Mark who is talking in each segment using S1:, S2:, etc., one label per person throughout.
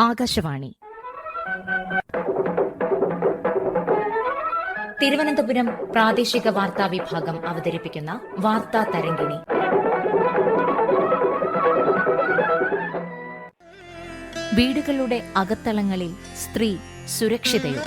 S1: ആകാശവാണി. തിരുവനന്തപുരം പ്രാദേശിക വാർത്താ വിഭാഗം അവതരിപ്പിക്കുന്ന വാർത്താ തരംഗിണി. വീടുകളുടെ അകത്തളങ്ങളിൽ സ്ത്രീ സുരക്ഷിതയോ?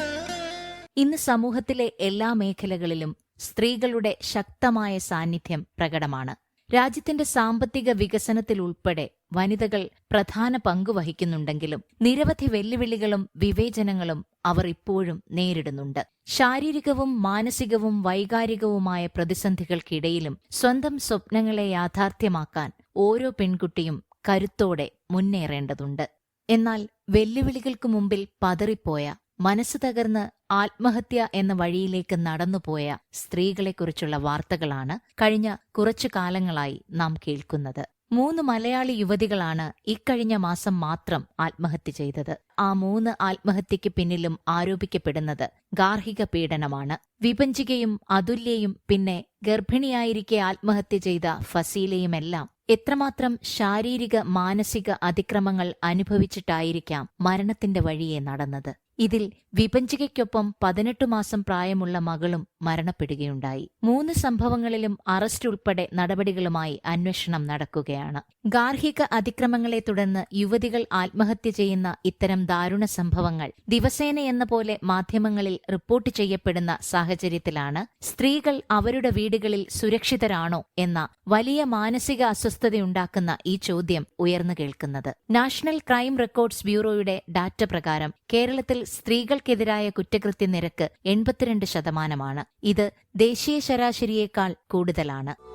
S1: ഇന്ന് സമൂഹത്തിലെ എല്ലാ മേഖലകളിലും സ്ത്രീകളുടെ ശക്തമായ സാന്നിധ്യം പ്രകടമാണ്. രാജ്യത്തിന്റെ സാമ്പത്തിക വികസനത്തിലുൾപ്പെടെ വനിതകൾ പ്രധാന പങ്ക് വഹിക്കുന്നുണ്ടെങ്കിലും നിരവധി വെല്ലുവിളികളും വിവേചനങ്ങളും അവർ ഇപ്പോഴും നേരിടുന്നുണ്ട്. ശാരീരികവും മാനസികവും വൈകാരികവുമായ പ്രതിസന്ധികൾക്കിടയിലും സ്വന്തം സ്വപ്നങ്ങളെ യാഥാർത്ഥ്യമാക്കാൻ ഓരോ പെൺകുട്ടിയും കരുത്തോടെ മുന്നേറേണ്ടതുണ്ട്. എന്നാൽ വെല്ലുവിളികൾക്കു മുമ്പിൽ പതറിപ്പോയ മനസ്സ് തകർന്ന് ആത്മഹത്യ എന്ന വഴിയിലേക്ക് നടന്നുപോയ സ്ത്രീകളെക്കുറിച്ചുള്ള വാർത്തകളാണ് കഴിഞ്ഞ കുറച്ചു കാലങ്ങളായി നാം കേൾക്കുന്നത്. മൂന്ന് മലയാളി യുവതികളാണ് ഇക്കഴിഞ്ഞ മാസം മാത്രം ആത്മഹത്യ ചെയ്തത്. ആ മൂന്ന് ആത്മഹത്യയ്ക്ക് പിന്നിലും ആരോപിക്കപ്പെടുന്നത് ഗാർഹിക പീഡനമാണ്. വിപഞ്ചികയും അതുല്യയും പിന്നെ ഗർഭിണിയായിരിക്കെ ആത്മഹത്യ ചെയ്ത ഫസീലയുമെല്ലാം എത്രമാത്രം ശാരീരിക മാനസിക അതിക്രമങ്ങൾ അനുഭവിച്ചിട്ടായിരിക്കാം മരണത്തിന്റെ വഴിയെ നടന്നത്. ഇതിൽ വിപഞ്ചികയ്ക്കൊപ്പം പതിനെട്ടു മാസം പ്രായമുള്ള മകളും മരണപ്പെടുകയുണ്ടായി. മൂന്ന് സംഭവങ്ങളിലും അറസ്റ്റ് ഉൾപ്പെടെ നടപടികളുമായി അന്വേഷണം നടക്കുകയാണ്. ഗാർഹിക അതിക്രമങ്ങളെ തുടർന്ന് യുവതികൾ ആത്മഹത്യ ചെയ്യുന്ന ഇത്തരം ദാരുണ സംഭവങ്ങൾ ദിവസേന എന്ന പോലെ മാധ്യമങ്ങളിൽ റിപ്പോർട്ട് ചെയ്യപ്പെടുന്ന സാഹചര്യത്തിലാണ് സ്ത്രീകൾ അവരുടെ വീടുകളിൽ സുരക്ഷിതരാണോ എന്ന വലിയ മാനസിക അസ്വസ്ഥതയുണ്ടാക്കുന്ന ഈ ചോദ്യം ഉയർന്നു കേൾക്കുന്നത്. നാഷണൽ ക്രൈം റെക്കോർഡ്സ് ബ്യൂറോയുടെ ഡാറ്റ പ്രകാരം കേരളത്തിൽ സ്ത്രീകൾക്കെതിരായ കുറ്റകൃത്യ നിരക്ക് എൺപത്തിരണ്ട് ശതമാനമാണ്. ഇത് ദേശീയ ശരാശരിയേക്കാൾ കൂടുതലാണ്.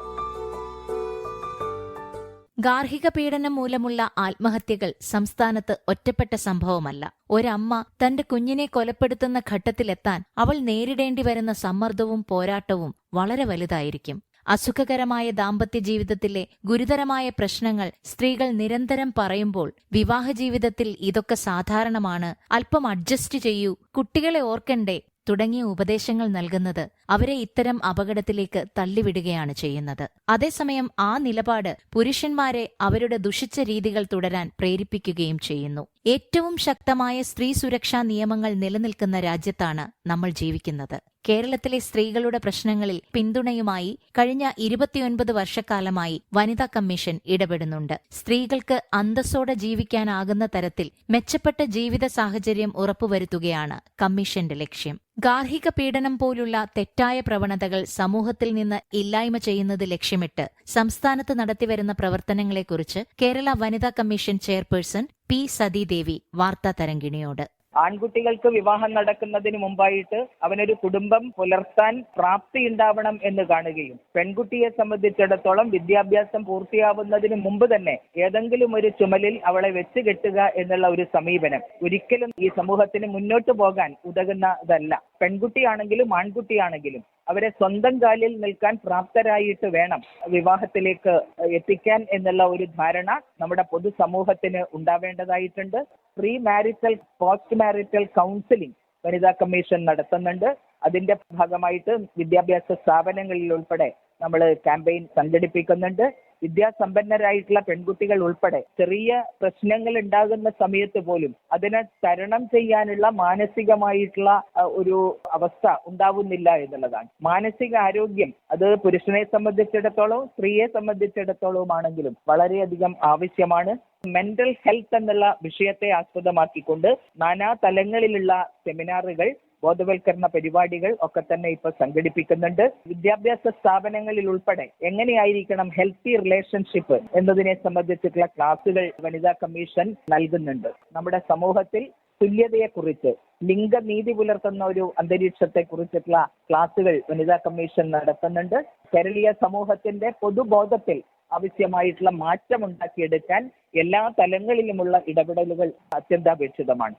S1: ഗാർഹിക പീഡനം മൂലമുള്ള ആത്മഹത്യകൾ സംസ്ഥാനത്ത് ഒറ്റപ്പെട്ട സംഭവമല്ല. ഒരമ്മ തന്റെ കുഞ്ഞിനെ കൊലപ്പെടുത്തുന്ന ഘട്ടത്തിലെത്താൻ അവൾ നേരിടേണ്ടി വരുന്ന സമ്മർദ്ദവും പോരാട്ടവും വളരെ വലുതായിരിക്കും. അസുഖകരമായ ദാമ്പത്യ ജീവിതത്തിലെ ഗുരുതരമായ പ്രശ്നങ്ങൾ സ്ത്രീകൾ നിരന്തരം പറയുമ്പോൾ വിവാഹ ജീവിതത്തിൽ ഇതൊക്കെ സാധാരണമാണ്. അല്പം അഡ്ജസ്റ്റ് ചെയ്യൂ. കുട്ടികളെ ഓർക്കണ്ടേ? തുടങ്ങിയ ഉപദേശങ്ങൾ നൽകുന്നത് അവരെ ഇത്തരം അപകടത്തിലേക്ക് തള്ളിവിടുകയാണ് ചെയ്യുന്നത്. അതേസമയം ആ നിലപാട് പുരുഷന്മാരെ അവരുടെ ദുഷിച്ച രീതികൾ തുടരാൻ പ്രേരിപ്പിക്കുകയും ചെയ്യുന്നു. ഏറ്റവും ശക്തമായ സ്ത്രീ സുരക്ഷാ നിയമങ്ങൾ നിലനിൽക്കുന്ന രാജ്യത്താണ് നമ്മൾ ജീവിക്കുന്നത്. കേരളത്തിലെ സ്ത്രീകളുടെ പ്രശ്നങ്ങളിൽ പിന്തുണയുമായി കഴിഞ്ഞ ഇരുപത്തിയൊൻപത് വർഷക്കാലമായി വനിതാ കമ്മീഷൻ ഇടപെടുന്നുണ്ട്. സ്ത്രീകൾക്ക് അന്തസ്സോടെ ജീവിക്കാനാകുന്ന തരത്തിൽ മെച്ചപ്പെട്ട ജീവിത സാഹചര്യം ഉറപ്പുവരുത്തുകയാണ് കമ്മീഷന്റെ ലക്ഷ്യം. ഗാർഹിക പീഡനം പോലുള്ള തെറ്റായ പ്രവണതകൾ സമൂഹത്തിൽ നിന്ന് ഇല്ലായ്മ ചെയ്യുന്നത് ലക്ഷ്യമിട്ട് സംസ്ഥാനത്ത് നടത്തിവരുന്ന പ്രവർത്തനങ്ങളെക്കുറിച്ച് കേരള വനിതാ കമ്മീഷൻ ചെയർപേഴ്സൺ പി സതീദേവി വാർത്താ തരംഗിണിയോട്.
S2: ആൺകുട്ടികൾക്ക് വിവാഹം നടക്കുന്നതിന് മുമ്പായിട്ട് അവനൊരു കുടുംബം പുലർത്താൻ പ്രാപ്തി ഉണ്ടാവണം എന്ന് കാണുകയും പെൺകുട്ടിയെ സംബന്ധിച്ചിടത്തോളം വിദ്യാഭ്യാസം പൂർത്തിയാവുന്നതിന് മുമ്പ് തന്നെ ഏതെങ്കിലും ഒരു ചുമലിൽ അവളെ വെച്ച് കെട്ടുക എന്നുള്ള ഒരു സമീപനം ഒരിക്കലും ഈ സമൂഹത്തിന് മുന്നോട്ട് പോകാൻ ഉതകുന്നതല്ല. പെൺകുട്ടിയാണെങ്കിലും ആൺകുട്ടിയാണെങ്കിലും അവരെ സ്വന്തം കാലിൽ നിൽക്കാൻ പ്രാപ്തരായിട്ട് വേണം വിവാഹത്തിലേക്ക് എത്തിക്കാൻ എന്നുള്ള ഒരു ധാരണ നമ്മുടെ പൊതുസമൂഹത്തിന് ഉണ്ടാവേണ്ടതായിട്ടുണ്ട്. Pre marital post marital counselling വനിതാ കമ്മീഷൻ നടത്തുന്നുണ്ട്. അതിന്റെ ഭാഗമായിട്ട് വിദ്യാഭ്യാസ സ്ഥാപനങ്ങളിൽ ഉൾപ്പെടെ നമ്മൾ ക്യാമ്പയിൻ സംഘടിപ്പിക്കുന്നുണ്ട്. വിദ്യാസമ്പന്നരായിട്ടുള്ള പെൺകുട്ടികൾ ഉൾപ്പെടെ ചെറിയ പ്രശ്നങ്ങൾ ഉണ്ടാകുന്ന സമയത്ത് പോലും അതിനെ തരണം ചെയ്യാനുള്ള മാനസികമായിട്ടുള്ള ഒരു അവസ്ഥ ഉണ്ടാവുന്നില്ല എന്നുള്ളതാണ്. മാനസിക ആരോഗ്യം അത് പുരുഷനെ സംബന്ധിച്ചിടത്തോളം സ്ത്രീയെ സംബന്ധിച്ചിടത്തോളം ആണെങ്കിലും വളരെയധികം ആവശ്യമാണ്. മെന്റൽ ഹെൽത്ത് എന്നുള്ള വിഷയത്തെ ആസ്പദമാക്കിക്കൊണ്ട് നാനാ തലങ്ങളിലുള്ള സെമിനാറുകൾ ബോധവൽക്കരണ പരിപാടികൾ ഒക്കെ തന്നെ ഇപ്പൊ സംഘടിപ്പിക്കുന്നുണ്ട്. വിദ്യാഭ്യാസ സ്ഥാപനങ്ങളിൽ ഉൾപ്പെടെ എങ്ങനെയായിരിക്കണം ഹെൽത്തി റിലേഷൻഷിപ്പ് എന്നതിനെ സംബന്ധിച്ചിട്ടുള്ള ക്ലാസുകൾ വനിതാ കമ്മീഷൻ നൽകുന്നുണ്ട്. നമ്മുടെ സമൂഹത്തിൽ തുല്യതയെക്കുറിച്ച് ലിംഗനീതി പുലർത്തുന്ന ഒരു അന്തരീക്ഷത്തെ കുറിച്ചിട്ടുള്ള ക്ലാസുകൾ വനിതാ കമ്മീഷൻ നടത്തുന്നുണ്ട്. കേരളീയ സമൂഹത്തിന്റെ പൊതുബോധത്തിൽ ആവശ്യമായിട്ടുള്ള മാറ്റം ഉണ്ടാക്കിയെടുക്കാൻ എല്ലാ തലങ്ങളിലുമുള്ള ഇടപെടലുകൾ അത്യന്താപേക്ഷിതമാണ്.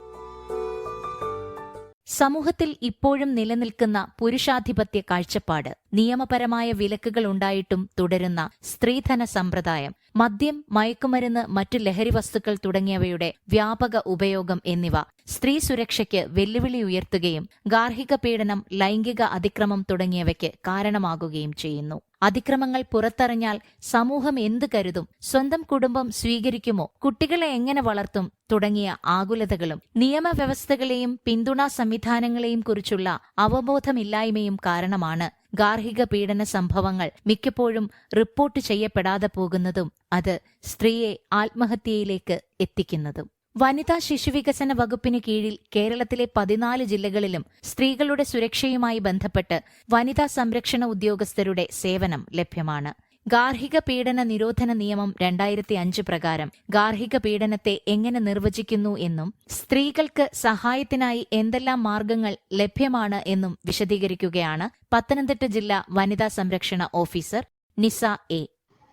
S1: സമൂഹത്തിൽ ഇപ്പോഴും നിലനിൽക്കുന്ന പുരുഷാധിപത്യ കാഴ്ചപ്പാട് നിയമപരമായ വിലക്കുകൾ ഉണ്ടായിട്ടും തുടരുന്ന സ്ത്രീധന സമ്പ്രദായം മദ്യം മയക്കുമരുന്ന് മറ്റു ലഹരി വസ്തുക്കൾ തുടങ്ങിയവയുടെ വ്യാപക ഉപയോഗം എന്നിവ സ്ത്രീ സുരക്ഷയ്ക്ക് വെല്ലുവിളി ഉയർത്തുകയും ഗാർഹിക പീഡനം ലൈംഗിക അതിക്രമം തുടങ്ങിയവയ്ക്ക് കാരണമാകുകയും ചെയ്യുന്നു. അതിക്രമങ്ങൾ പുറത്തറിഞ്ഞാൽ സമൂഹം എന്തു കരുതും? സ്വന്തം കുടുംബം സ്വീകരിക്കുമോ? കുട്ടികളെ എങ്ങനെ വളർത്തും? തുടങ്ങിയ ആകുലതകളും നിയമവ്യവസ്ഥകളെയും പിന്തുണാ സംവിധാനങ്ങളെയും കുറിച്ചുള്ള അവബോധമില്ലായ്മയും കാരണമാണ് ഗാർഹിക പീഡന സംഭവങ്ങൾ മിക്കപ്പോഴും റിപ്പോർട്ട് ചെയ്യപ്പെടാതെ പോകുന്നതും അത് സ്ത്രീയെ ആത്മഹത്യയിലേക്ക് എത്തിക്കുന്നതും. വനിതാ ശിശുവികസന വകുപ്പിന് കീഴിൽ കേരളത്തിലെ പതിനാല് ജില്ലകളിലും സ്ത്രീകളുടെ സുരക്ഷയുമായി ബന്ധപ്പെട്ട് വനിതാ സംരക്ഷണ ഉദ്യോഗസ്ഥരുടെ സേവനം ലഭ്യമാണ്. ഗാർഹിക പീഡന നിരോധന നിയമം രണ്ടായിരത്തി അഞ്ച് പ്രകാരം ഗാർഹിക പീഡനത്തെ എങ്ങനെ നിർവചിക്കുന്നു എന്നും സ്ത്രീകൾക്ക് സഹായത്തിനായി എന്തെല്ലാം മാർഗങ്ങൾ ലഭ്യമാണ് എന്നും വിശദീകരിക്കുകയാണ് പത്തനംതിട്ട ജില്ലാ വനിതാ സംരക്ഷണ ഓഫീസർ നിസ എ.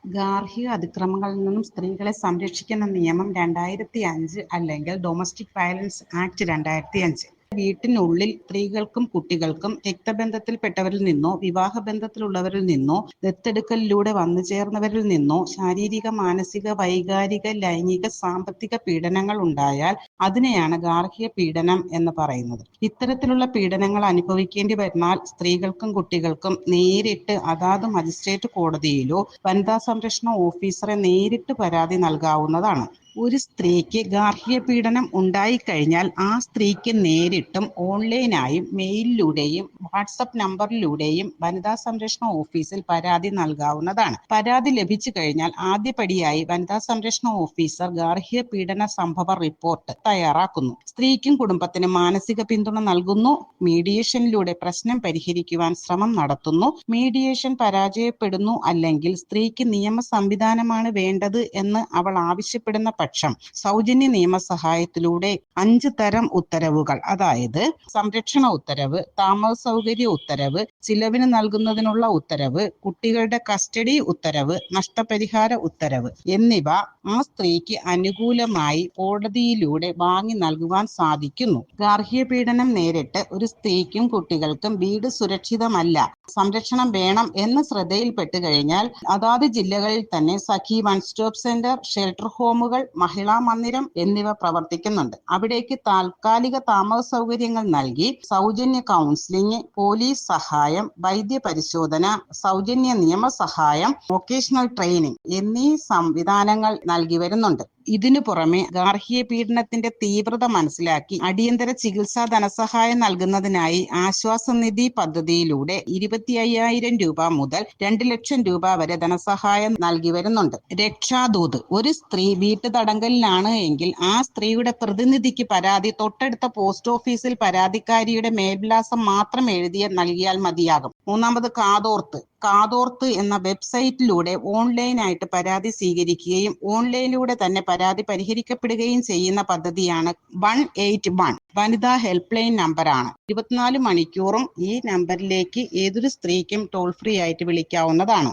S3: ഗാർഹിക അതിക്രമങ്ങളിൽ നിന്നും സ്ത്രീകളെ സംരക്ഷിക്കുന്ന നിയമം രണ്ടായിരത്തി അഞ്ച് അല്ലെങ്കിൽ ഡൊമസ്റ്റിക് വയലൻസ് ആക്ട് രണ്ടായിരത്തി അഞ്ച്. വീട്ടിനുള്ളിൽ സ്ത്രീകൾക്കും കുട്ടികൾക്കും രക്തബന്ധത്തിൽപ്പെട്ടവരിൽ നിന്നോ വിവാഹബന്ധത്തിലുള്ളവരിൽ നിന്നോ ദത്തെടുക്കലിലൂടെ വന്നു ചേർന്നവരിൽ നിന്നോ ശാരീരിക മാനസിക വൈകാരിക ലൈംഗിക സാമ്പത്തിക പീഡനങ്ങൾ ഉണ്ടായാൽ അതിനെയാണ് ഗാർഹിക പീഡനം എന്ന് പറയുന്നത്. ഇത്തരത്തിലുള്ള പീഡനങ്ങൾ അനുഭവിക്കേണ്ടി വരുന്നാൽ സ്ത്രീകൾക്കും കുട്ടികൾക്കും നേരിട്ട് അതാത് മജിസ്ട്രേറ്റ് കോടതിയിലോ വനിതാ സംരക്ഷണ ഓഫീസറെ നേരിട്ട് പരാതി നൽകാവുന്നതാണ്. ഒരു സ്ത്രീക്ക് ഗാർഹിക പീഡനം ഉണ്ടായിക്കഴിഞ്ഞാൽ ആ സ്ത്രീക്ക് നേരിട്ടും ഓൺലൈനായും മെയിലിലൂടെയും വാട്സപ്പ് നമ്പറിലൂടെയും വനിതാ സംരക്ഷണ ഓഫീസിൽ പരാതി നൽകാവുന്നതാണ്. പരാതി ലഭിച്ചു കഴിഞ്ഞാൽ ആദ്യപടിയായി വനിതാ സംരക്ഷണ ഓഫീസർ ഗാർഹിക പീഡന സംഭവ റിപ്പോർട്ട് തയ്യാറാക്കുന്നു. സ്ത്രീക്കും കുടുംബത്തിനും മാനസിക പിന്തുണ നൽകുന്നു. മീഡിയേഷനിലൂടെ പ്രശ്നം പരിഹരിക്കുവാൻ ശ്രമം നടത്തുന്നു. മീഡിയേഷൻ പരാജയപ്പെടുന്നു അല്ലെങ്കിൽ സ്ത്രീക്ക് നിയമ സംവിധാനമാണ് വേണ്ടത് എന്ന് അവൾ ആവശ്യപ്പെടുന്ന പക്ഷം സൗജന്യ നിയമസഹായത്തിലൂടെ അഞ്ച് തരം ഉത്തരവുകൾ. അതായത് സംരക്ഷണ ഉത്തരവ് താമസ സൗകര്യ ഉത്തരവ് ചിലവിന് നൽകുന്നതിനുള്ള ഉത്തരവ് കുട്ടികളുടെ കസ്റ്റഡി ഉത്തരവ് നഷ്ടപരിഹാര ഉത്തരവ് എന്നിവ ആ സ്ത്രീക്ക് അനുകൂലമായി കോടതിയിലൂടെ വാങ്ങി നൽകുവാൻ സാധിക്കുന്നു. ഗാർഹിക പീഡനം നേരിട്ട് ഒരു സ്ത്രീക്കും കുട്ടികൾക്കും വീട് സുരക്ഷിതമല്ല. സംരക്ഷണം വേണം എന്ന് ശ്രദ്ധയിൽപ്പെട്ട് കഴിഞ്ഞാൽ അതാത് ജില്ലകളിൽ തന്നെ Sakhi one stop centre shelter ഹോമുകൾ മഹിളാ മന്ദിരം എന്നിവ പ്രവർത്തിക്കുന്നുണ്ട്. അവിടേക്ക് താൽക്കാലിക താമസ സൗകര്യങ്ങൾ നൽകി സൗജന്യ കൗൺസിലിംഗ് പോലീസ് സഹായം വൈദ്യ പരിശോധന സൗജന്യ നിയമസഹായം വൊക്കേഷണൽ ട്രെയിനിങ് എന്നീ സംവിധാനങ്ങൾ നൽകി വരുന്നുണ്ട്. ഇതിനു പുറമെ ഗാർഹിക പീഡനത്തിന്റെ തീവ്രത മനസ്സിലാക്കി അടിയന്തര ചികിത്സാ ധനസഹായം നൽകുന്നതിനായി ആശ്വാസ നിധി പദ്ധതിയിലൂടെ ഇരുപത്തി അയ്യായിരം രൂപ മുതൽ രണ്ട് ലക്ഷം രൂപ വരെ ധനസഹായം നൽകി വരുന്നുണ്ട്. രക്ഷാദൂത്. ഒരു സ്ത്രീ വീട്ടു തടങ്കലിലാണ് എങ്കിൽ ആ സ്ത്രീയുടെ പ്രതിനിധിക്ക് പരാതി തൊട്ടടുത്ത പോസ്റ്റ് ഓഫീസിൽ പരാതിക്കാരിയുടെ മേൽവിലാസം മാത്രം എഴുതിയ നൽകിയാൽ മതിയാകും. മൂന്നാമത് കാതോർത്ത്. കാതോർത്ത് എന്ന വെബ്സൈറ്റിലൂടെ ഓൺലൈനായിട്ട് പരാതി സ്വീകരിക്കുകയും ഓൺലൈനിലൂടെ തന്നെ പരാതി പരിഹരിക്കപ്പെടുകയും ചെയ്യുന്ന പദ്ധതിയാണ് വൺ എയ്റ്റ് വൺ. വനിതാ ഹെൽപ്പ് ലൈൻ നമ്പറാണ്. ഇരുപത്തിനാല് മണിക്കൂറും ഈ നമ്പറിലേക്ക് ഏതൊരു സ്ത്രീക്കും ടോൾ ഫ്രീ ആയിട്ട് വിളിക്കാവുന്നതാണ്.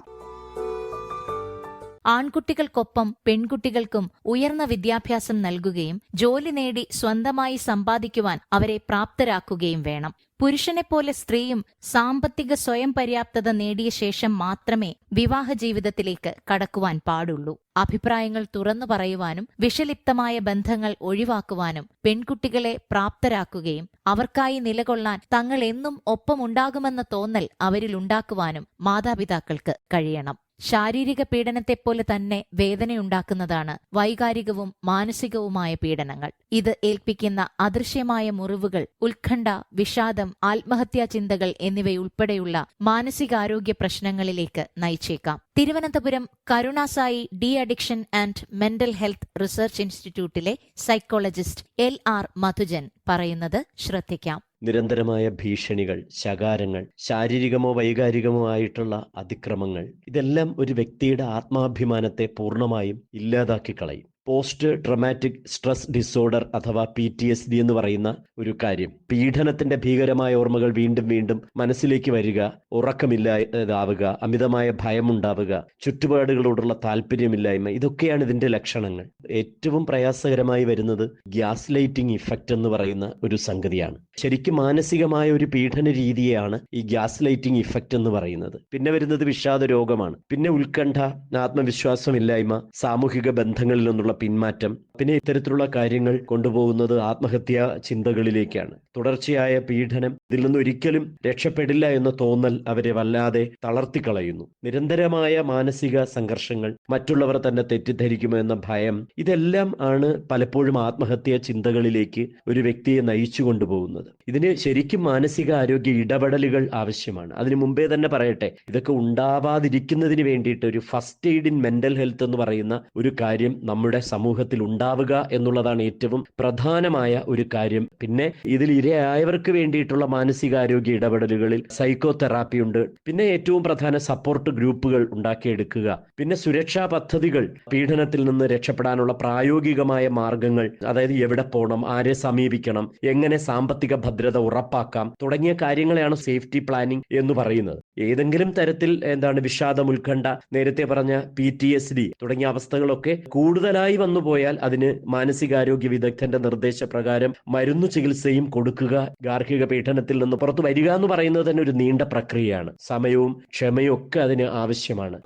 S1: ആൺകുട്ടികൾക്കൊപ്പം പെൺകുട്ടികൾക്കും ഉയർന്ന വിദ്യാഭ്യാസം നൽകുകയും ജോലി നേടി സ്വന്തമായി സമ്പാദിക്കുവാൻ അവരെ പ്രാപ്തരാക്കുകയും വേണം. പുരുഷനെപ്പോലെ സ്ത്രീയും സാമ്പത്തിക സ്വയം പര്യാപ്തത നേടിയ ശേഷം മാത്രമേ വിവാഹ ജീവിതത്തിലേക്ക് കടക്കുവാൻ പാടുള്ളൂ. അഭിപ്രായങ്ങൾ തുറന്നു പറയുവാനും വിഷലിപ്തമായ ബന്ധങ്ങൾ ഒഴിവാക്കുവാനും പെൺകുട്ടികളെ പ്രാപ്തരാക്കുകയും അവർക്കായി നിലകൊള്ളാൻ തങ്ങൾ എന്നും ഒപ്പമുണ്ടാകുമെന്ന തോന്നൽ അവരിൽ ഉണ്ടാക്കുവാനും മാതാപിതാക്കൾക്ക് കഴിയണം. ശാരീരിക പീഡനത്തെപ്പോലെ തന്നെ വേദനയുണ്ടാക്കുന്നതാണ് വൈകാരികവും മാനസികവുമായ പീഡനങ്ങൾ. ഇത് ഏൽപ്പിക്കുന്ന അദൃശ്യമായ മുറിവുകൾ ഉത്കണ്ഠ വിഷാദം ആത്മഹത്യാ ചിന്തകൾ എന്നിവയുൾപ്പെടെയുള്ള മാനസികാരോഗ്യ പ്രശ്നങ്ങളിലേക്ക് നയിച്ചേക്കാം. Thiruvananthapuram Karunasai de addiction and mental health research ഇൻസ്റ്റിറ്റ്യൂട്ടിലെ സൈക്കോളജിസ്റ്റ് എൽ ആർ മധുജൻ പറയുന്നത് ശ്രദ്ധിക്കാം.
S4: നിരന്തരമായ ഭീഷണികൾ ശകാരങ്ങൾ ശാരീരികമോ വൈകാരികമോ ആയിട്ടുള്ള അതിക്രമങ്ങൾ ഇതെല്ലാം ഒരു വ്യക്തിയുടെ ആത്മാഭിമാനത്തെ പൂർണമായും ഇല്ലാതാക്കി കളയും പോസ്റ്റ് ട്രമാറ്റിക് സ്ട്രെസ് ഡിസോർഡർ അഥവാ പി ടി എസ് ഡി എന്ന് പറയുന്ന ഒരു കാര്യം. പീഡനത്തിന്റെ ഭീകരമായ ഓർമ്മകൾ വീണ്ടും വീണ്ടും മനസ്സിലേക്ക് വരിക ഉറക്കമില്ലാതാവുക അമിതമായ ഭയമുണ്ടാവുക ചുറ്റുപാടുകളോടുള്ള താല്പര്യമില്ലായ്മ ഇതൊക്കെയാണ് ഇതിന്റെ ലക്ഷണങ്ങൾ. ഏറ്റവും പ്രയാസകരമായി വരുന്നത് ഗ്യാസ് ലൈറ്റിംഗ് ഇഫക്റ്റ് എന്ന് പറയുന്ന ഒരു സംഗതിയാണ്. ശരിക്കും മാനസികമായ ഒരു പീഡന രീതിയാണ് ഈ ഗ്യാസ് ലൈറ്റിംഗ് ഇഫക്റ്റ് എന്ന് പറയുന്നത്. പിന്നെ വരുന്നത് വിഷാദ രോഗമാണ്. പിന്നെ ഉത്കണ്ഠ ആത്മവിശ്വാസമില്ലായ്മ സാമൂഹിക ബന്ധങ്ങളിൽ നിന്നുള്ള പിന്മാറ്റം പിന്നെ ഇത്തരത്തിലുള്ള കാര്യങ്ങൾ കൊണ്ടുപോകുന്നത് ആത്മഹത്യാ ചിന്തകളിലേക്കാണ്. തുടർച്ചയായ പീഡനം ഇതിൽ നിന്ന് ഒരിക്കലും രക്ഷപ്പെടില്ല എന്ന തോന്നൽ അവരെ വല്ലാതെ തളർത്തിക്കളയുന്നു. നിരന്തരമായ മാനസിക സംഘർഷങ്ങൾ മറ്റുള്ളവർ തന്നെ തെറ്റിദ്ധരിക്കുമോ എന്ന ഭയം ഇതെല്ലാം ആണ് പലപ്പോഴും ആത്മഹത്യാ ചിന്തകളിലേക്ക് ഒരു വ്യക്തിയെ നയിച്ചു കൊണ്ടുപോകുന്നത്. ഇതിന് ശരിക്കും മാനസിക ആരോഗ്യ ഇടപെടലുകൾ ആവശ്യമാണ്. അതിനു മുമ്പേ തന്നെ പറയട്ടെ ഇതൊക്കെ ഉണ്ടാവാതിരിക്കുന്നതിന് വേണ്ടിയിട്ട് ഒരു first aid in mental health എന്ന് പറയുന്ന ഒരു കാര്യം നമ്മുടെ സമൂഹത്തിൽ ഉണ്ടാവുക എന്നുള്ളതാണ് ഏറ്റവും പ്രധാനമായ ഒരു കാര്യം. പിന്നെ ഇതിൽ ഇരയായവർക്ക് വേണ്ടിയിട്ടുള്ള മാനസികാരോഗ്യ ഇടപെടലുകളിൽ സൈക്കോ തെറാപ്പി ഉണ്ട്. പിന്നെ ഏറ്റവും പ്രധാന സപ്പോർട്ട് ഗ്രൂപ്പുകൾ ഉണ്ടാക്കിയെടുക്കുക. പിന്നെ സുരക്ഷാ പദ്ധതികൾ പീഡനത്തിൽ നിന്ന് രക്ഷപ്പെടാനുള്ള പ്രായോഗികമായ മാർഗങ്ങൾ അതായത് എവിടെ പോകണം ആരെ സമീപിക്കണം എങ്ങനെ സാമ്പത്തിക ഭദ്രത ഉറപ്പാക്കാം തുടങ്ങിയ കാര്യങ്ങളെയാണ് സേഫ്റ്റി പ്ലാനിംഗ് എന്ന് പറയുന്നത്. ഏതെങ്കിലും തരത്തിൽ എന്താണ് വിഷാദം ഉത്കണ്ഠ നേരത്തെ പറഞ്ഞ പി ടി എസ് ഡി തുടങ്ങിയ അവസ്ഥകളൊക്കെ കൂടുതലായി വന്നുപോയാൽ അതിന് മാനസികാരോഗ്യ വിദഗ്ധന്റെ നിർദ്ദേശപ്രകാരം മരുന്നു ചികിത്സയും കൊടുക്കുക. ഗാർഹിക പീഡനത്തിൽ നിന്ന് പുറത്തു വരിക എന്ന് പറയുന്നത് തന്നെ ഒരു നീണ്ട പ്രക്രിയയാണ്. സമയവും ക്ഷമയും ഒക്കെ അതിന് ആവശ്യമാണ്.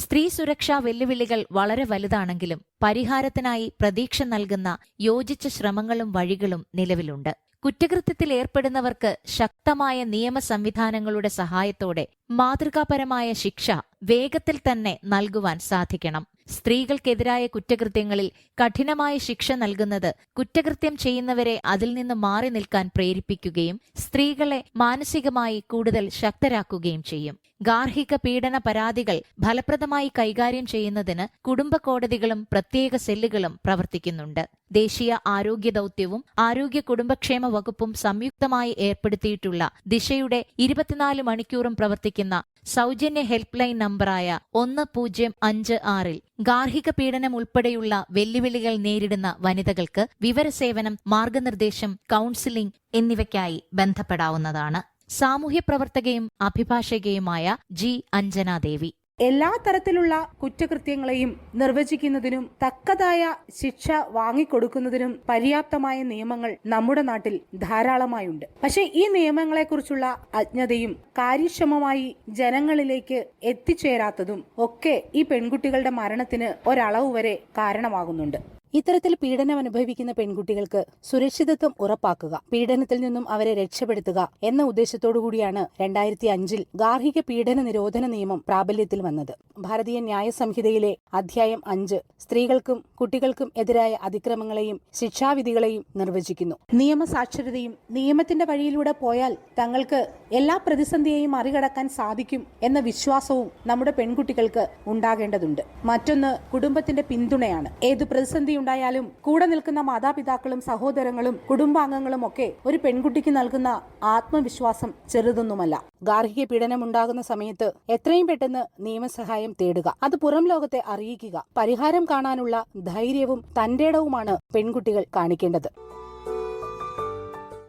S1: സ്ത്രീ സുരക്ഷാ വെല്ലുവിളികൾ വളരെ വലുതാണെങ്കിലും പരിഹാരത്തിനായി പ്രതീക്ഷ നൽകുന്ന യോജിച്ച ശ്രമങ്ങളും വഴികളും നിലവിലുണ്ട്. കുറ്റകൃത്യത്തിൽ ഏർപ്പെടുന്നവർക്ക് ശക്തമായ നിയമ സംവിധാനങ്ങളുടെ സഹായത്തോടെ മാതൃകാപരമായ ശിക്ഷ വേഗത്തിൽ തന്നെ നൽകുവാൻ സാധിക്കണം. സ്ത്രീകൾക്കെതിരായ കുറ്റകൃത്യങ്ങളിൽ കഠിനമായ ശിക്ഷ നൽകുന്നത് കുറ്റകൃത്യം ചെയ്യുന്നവരെ അതിൽ നിന്ന് മാറി നിൽക്കാൻ പ്രേരിപ്പിക്കുകയും സ്ത്രീകളെ മാനസികമായി കൂടുതൽ ശക്തരാക്കുകയും ചെയ്യും. ഗാർഹിക പീഡന പരാതികൾ ഫലപ്രദമായി കൈകാര്യം ചെയ്യുന്നതിന് കുടുംബ കോടതികളും പ്രത്യേക സെല്ലുകളും പ്രവർത്തിക്കുന്നുണ്ട്. ദേശീയ ആരോഗ്യ ദൌത്യവും ആരോഗ്യ കുടുംബക്ഷേമ വകുപ്പും സംയുക്തമായി ഏർപ്പെടുത്തിയിട്ടുള്ള ദിശയുടെ ഇരുപത്തിനാല് മണിക്കൂറും പ്രവർത്തിക്കുന്ന സൗജന്യ ഹെൽപ്പ് ലൈൻ നമ്പറായ ഒന്ന് പൂജ്യം അഞ്ച് ആറിൽ ഗാർഹിക പീഡനം ഉൾപ്പെടെയുള്ള വെല്ലുവിളികൾ നേരിടുന്ന വനിതകൾക്ക് വിവരസേവനം മാർഗനിർദ്ദേശം കൌൺസിലിംഗ് എന്നിവയ്ക്കായി ബന്ധപ്പെടാവുന്നതാണ്. സാമൂഹ്യ പ്രവർത്തകയും അഭിഭാഷകയുമായ ജി അഞ്ജനാദേവി.
S5: എല്ലാ തരത്തിലുള്ള കുറ്റകൃത്യങ്ങളെയും നിർവചിക്കുന്നതിനും തക്കതായ ശിക്ഷ വാങ്ങിക്കൊടുക്കുന്നതിനും പര്യാപ്തമായ നിയമങ്ങൾ നമ്മുടെ നാട്ടിൽ ധാരാളമായുണ്ട്. പക്ഷെ ഈ നിയമങ്ങളെക്കുറിച്ചുള്ള അജ്ഞതയും കാര്യക്ഷമമായി ജനങ്ങളിലേക്ക് എത്തിച്ചേരാത്തതും ഒക്കെ ഈ പെൺകുട്ടികളുടെ മരണത്തിന് ഒരളവ് വരെ കാരണമാകുന്നുണ്ട്. ഇത്തരത്തിൽ പീഡനം അനുഭവിക്കുന്ന പെൺകുട്ടികൾക്ക് സുരക്ഷിതത്വം ഉറപ്പാക്കുക പീഡനത്തിൽ നിന്നും അവരെ രക്ഷപ്പെടുത്തുക എന്ന ഉദ്ദേശത്തോടു കൂടിയാണ് രണ്ടായിരത്തി അഞ്ചിൽ ഗാർഹിക പീഡന നിരോധന നിയമം പ്രാബല്യത്തിൽ വന്നത്. ഭാരതീയ ന്യായ സംഹിതയിലെ അധ്യായം അഞ്ച് സ്ത്രീകൾക്കും കുട്ടികൾക്കും എതിരായ അതിക്രമങ്ങളെയും ശിക്ഷാവിധികളെയും നിർവചിക്കുന്നു. നിയമസാക്ഷരതയും നിയമത്തിന്റെ വഴിയിലൂടെ പോയാൽ തങ്ങൾക്ക് എല്ലാ പ്രതിസന്ധിയെയും മറികടക്കാൻ സാധിക്കും എന്ന വിശ്വാസവും നമ്മുടെ പെൺകുട്ടികൾക്ക് ഉണ്ടാകേണ്ടതുണ്ട്. മറ്റൊന്ന് കുടുംബത്തിന്റെ പിന്തുണയാണ്. ഏത് പ്രതിസന്ധി ഉണ്ടായാലും കൂടെ നിൽക്കുന്ന മാതാപിതാക്കളും സഹോദരങ്ങളും കുടുംബാംഗങ്ങളും ഒക്കെ ഒരു പെൺകുട്ടിക്ക് നൽകുന്ന ആത്മവിശ്വാസം ചെറുതൊന്നുമല്ല. ഗാർഹിക പീഡനം ഉണ്ടാകുന്ന സമയത്ത് എത്രയും പെട്ടെന്ന് നിയമസഹായം തേടുക. അത് പുറം ലോകത്തെ അറിയിക്കുക. പരിഹാരം കാണാനുള്ള ധൈര്യവും തന്റേടവുമാണ് പെൺകുട്ടികൾ കാണിക്കേണ്ടത്.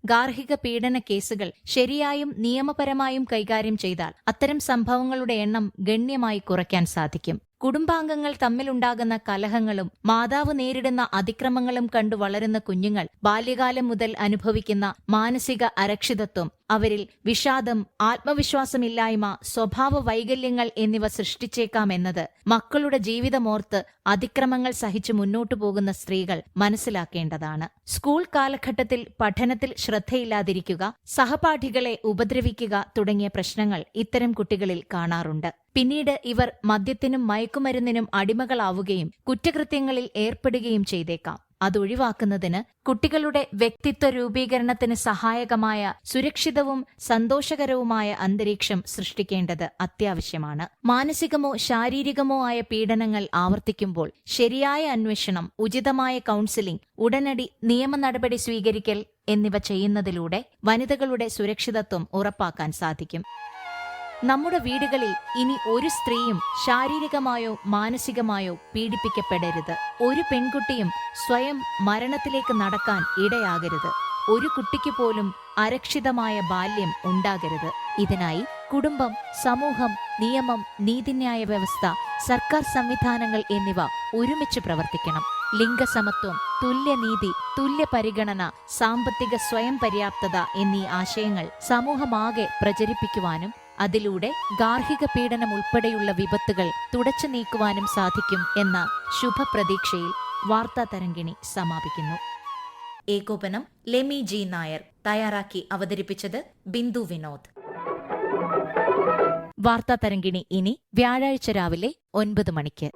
S1: ഗാർഹിക പീഡന കേസുകൾ ശരിയായും നിയമപരമായും കൈകാര്യം ചെയ്താൽ അത്തരം സംഭവങ്ങളുടെ എണ്ണം ഗണ്യമായി കുറയ്ക്കാൻ സാധിക്കും. കുടുംബാംഗങ്ങൾ തമ്മിലുണ്ടാകുന്ന കലഹങ്ങളും മാതാവ് നേരിടുന്ന അതിക്രമങ്ങളും കണ്ടു വളരുന്ന കുഞ്ഞുങ്ങൾ ബാല്യകാലം മുതൽ അനുഭവിക്കുന്ന മാനസിക അരക്ഷിതത്വം അവരിൽ വിഷാദം ആത്മവിശ്വാസമില്ലായ്മ സ്വഭാവ വൈകല്യങ്ങൾ എന്നിവ സൃഷ്ടിച്ചേക്കാമെന്നത് മക്കളുടെ ജീവിതമോർത്ത് അതിക്രമങ്ങൾ സഹിച്ച് മുന്നോട്ടു പോകുന്ന സ്ത്രീകൾ മനസ്സിലാക്കേണ്ടതാണ്. സ്കൂൾ കാലഘട്ടത്തിൽ പഠനത്തിൽ ശ്രദ്ധയില്ലാതിരിക്കുക സഹപാഠികളെ ഉപദ്രവിക്കുക തുടങ്ങിയ പ്രശ്നങ്ങൾ ഇത്തരം കുട്ടികളിൽ കാണാറുണ്ട്. പിന്നീട് ഇവർ മദ്യത്തിനും മയക്കുമരുന്നിനും അടിമകളാവുകയും കുറ്റകൃത്യങ്ങളിൽ ഏർപ്പെടുകയും ചെയ്തേക്കാം. അതൊഴിവാക്കുന്നതിന് കുട്ടികളുടെ വ്യക്തിത്വ രൂപീകരണത്തിന് സഹായകമായ സുരക്ഷിതവും സന്തോഷകരവുമായ അന്തരീക്ഷം സൃഷ്ടിക്കേണ്ടത് അത്യാവശ്യമാണ്. മാനസികമോ ശാരീരികമോ ആയ പീഡനങ്ങൾ ആവർത്തിക്കുമ്പോൾ ശരിയായ അന്വേഷണം ഉചിതമായ കൗൺസിലിംഗ് ഉടനടി നിയമ നടപടി സ്വീകരിക്കൽ എന്നിവ ചെയ്യുന്നതിലൂടെ വനിതകളുടെ സുരക്ഷിതത്വം ഉറപ്പാക്കാൻ സാധിക്കും. നമ്മുടെ വീടുകളിൽ ഇനി ഒരു സ്ത്രീയും ശാരീരികമായോ മാനസികമായോ പീഡിപ്പിക്കപ്പെടരുത്. ഒരു പെൺകുട്ടിയും സ്വയം മരണത്തിലേക്ക് നടക്കാൻ ഇടയാകരുത്. ഒരു കുട്ടിക്ക് പോലും അരക്ഷിതമായ ബാല്യം ഉണ്ടാകരുത്. ഇതിനായി കുടുംബം സമൂഹം നിയമം നീതിന്യായ വ്യവസ്ഥ സർക്കാർ സംവിധാനങ്ങൾ എന്നിവ ഒരുമിച്ച് പ്രവർത്തിക്കണം. ലിംഗസമത്വം തുല്യനീതി തുല്യ പരിഗണന സാമ്പത്തിക സ്വയം പര്യാപ്തത എന്നീ ആശയങ്ങൾ സമൂഹമാകെ പ്രചരിപ്പിക്കുവാനും അതിലൂടെ ഗാർഹിക പീഡനം ഉൾപ്പെടെയുള്ള വിപത്തുകൾ തുടച്ചു നീക്കുവാനും സാധിക്കും എന്ന ശുഭപ്രതീക്ഷയിൽ വാർത്താ തരംഗിണി സമാപിക്കുന്നു. ഏകോപനം ലെമി ജി നായർ തയ്യാറാക്കി അവതരിപ്പിച്ചത് ബിന്ദു വിനോദ്. വാർത്താ തരംഗിണി ഇനി വ്യാഴാഴ്ച രാവിലെ ഒൻപത് മണിക്ക്.